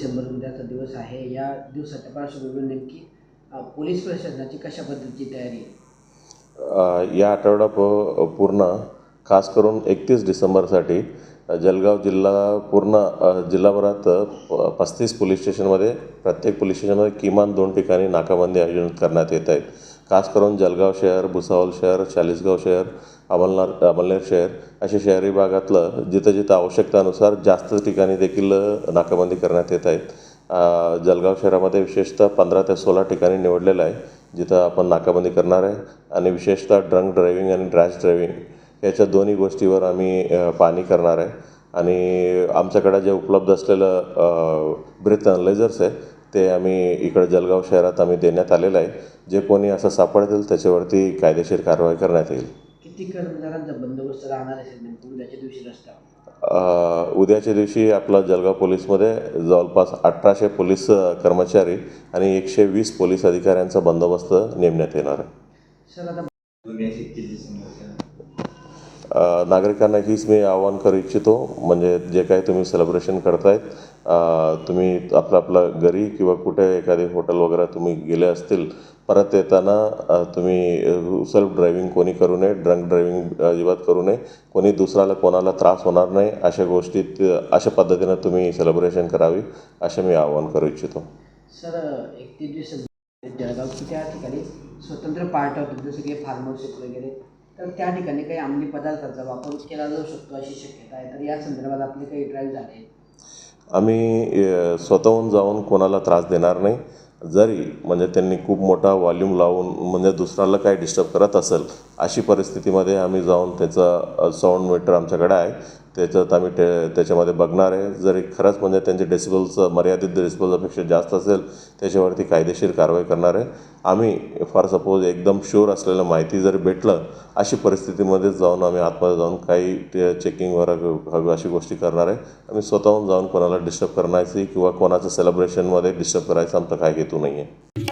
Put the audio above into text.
डिसेंबर उद्याचा दिवस आहे. या दिवसाच्या पार्श्वभूमीवर नेमकी पोलीस प्रशासनाची कशा पद्धतीची तयारी या आठवडा पूर्ण खास करून एकतीस डिसेंबरसाठी जलगाव जिल्हा पूर्ण जिल्हाभरात पस्तीस पोलीस स्टेशनमध्ये प्रत्येक पोलीस स्टेशनमध्ये किमान दोन ठिकाणी नाकाबंदी आयोजित करण्यात येत आहेत. खास करून जळगाव शहर भुसावळ शहर चाळीसगाव शहर अमलनार अमलनेर शहर असे शहरी भागातलं जिथं जिथं आवश्यकतानुसार जास्त ठिकाणी देखील नाकाबंदी करण्यात येत आहेत. जलगाव जळगाव शहरामध्ये विशेषतः पंधरा ते सोळा ठिकाणी निवडलेलं आहे जिथं आपण नाकाबंदी करणार आहे. आणि विशेषतः ड्रंक ड्रायव्हिंग आणि ड्रॅश ड्रायव्हिंग याच्या दोन्ही गोष्टीवर आम्ही पाणी करणार आहे. आणि आमच्याकडे जे उपलब्ध असलेलं ब्रेथ अनलायझर्स आहे ते आम्ही इकडं जळगाव शहरात आम्ही देण्यात आलेलं आहे. जे कोणी असं सापडतील त्याच्यावरती कायदेशीर कारवाई करण्यात येईल. किती कर्मचाऱ्यांचा बंदोबस्त राहणार असेल उद्याच्या दिवशी उद्याच्या दिवशी आपला जळगाव पोलीसमध्ये जवळपास अठराशे पोलीस कर्मचारी आणि एकशे वीस पोलीस अधिकाऱ्यांचा बंदोबस्त नेमण्यात येणार आहे. सर आता अ, नागरिकांना हीच मी आवाहन करू इच्छितो. म्हणजे जे काही तुम्ही सेलिब्रेशन करतायत तुम्ही आपलं आपलं घरी किंवा कुठे एखादे हॉटेल वगैरे तुम्ही गेले असतील परत येताना तुम्ही सेल्फ ड्रायव्हिंग कोणी करू नये ड्रंक ड्रायव्हिंग अजिबात करू नये. कोणी दुसऱ्याला कोणाला त्रास होणार नाही. अशा गोष्टीत अशा पद्धतीनं तुम्ही सेलिब्रेशन करावी असे मी आवाहन करू इच्छितो. सर एकतीस डिसेंबर त्या ठिकाणी स्वतंत्र पार्ट होतात जसं की फार्मसिस्ट वगैरे. तर त्या ठिकाणी काही अंमली पदार्थाचा वापर केला जाऊ शकतो अशी शक्यता आहे. तर या संदर्भात आपले काही ड्राईव्ह झाले आम्ही स्वतःहून जाऊन कोणाला त्रास देणार नाही. जरी म्हणजे त्यांनी खूप मोठा वॉल्यूम लावून म्हणजे दुसऱ्याला काय डिस्टर्ब करत असेल अशी परिस्थितीमध्ये आम्ही जाऊन त्याचा साऊंड मीटर आमच्याकडे आहे. त्याच्यात आम्ही ते त्याच्यामध्ये बघणार आहे. जरी खरंच म्हणजे त्यांचे डेसिबल्स मर्यादित डेसिबल्सपेक्षा जास्त असेल त्याच्यावरती कायदेशीर कारवाई करणार आहे. आम्ही फॉर सपोज एकदम शुअर असलेलं माहिती जर भेटलं अशी परिस्थितीमध्येच जाऊन आम्ही आतमध्ये जाऊन काही ते चेकिंग वगैरे अशी गोष्टी करणार आहे. आम्ही स्वतःहून जाऊन कोणाला डिस्टर्ब करण्याची किंवा कोणाचं सेलिब्रेशनमध्ये डिस्टर्ब करायचं आमचा काय हेतू नाही आहे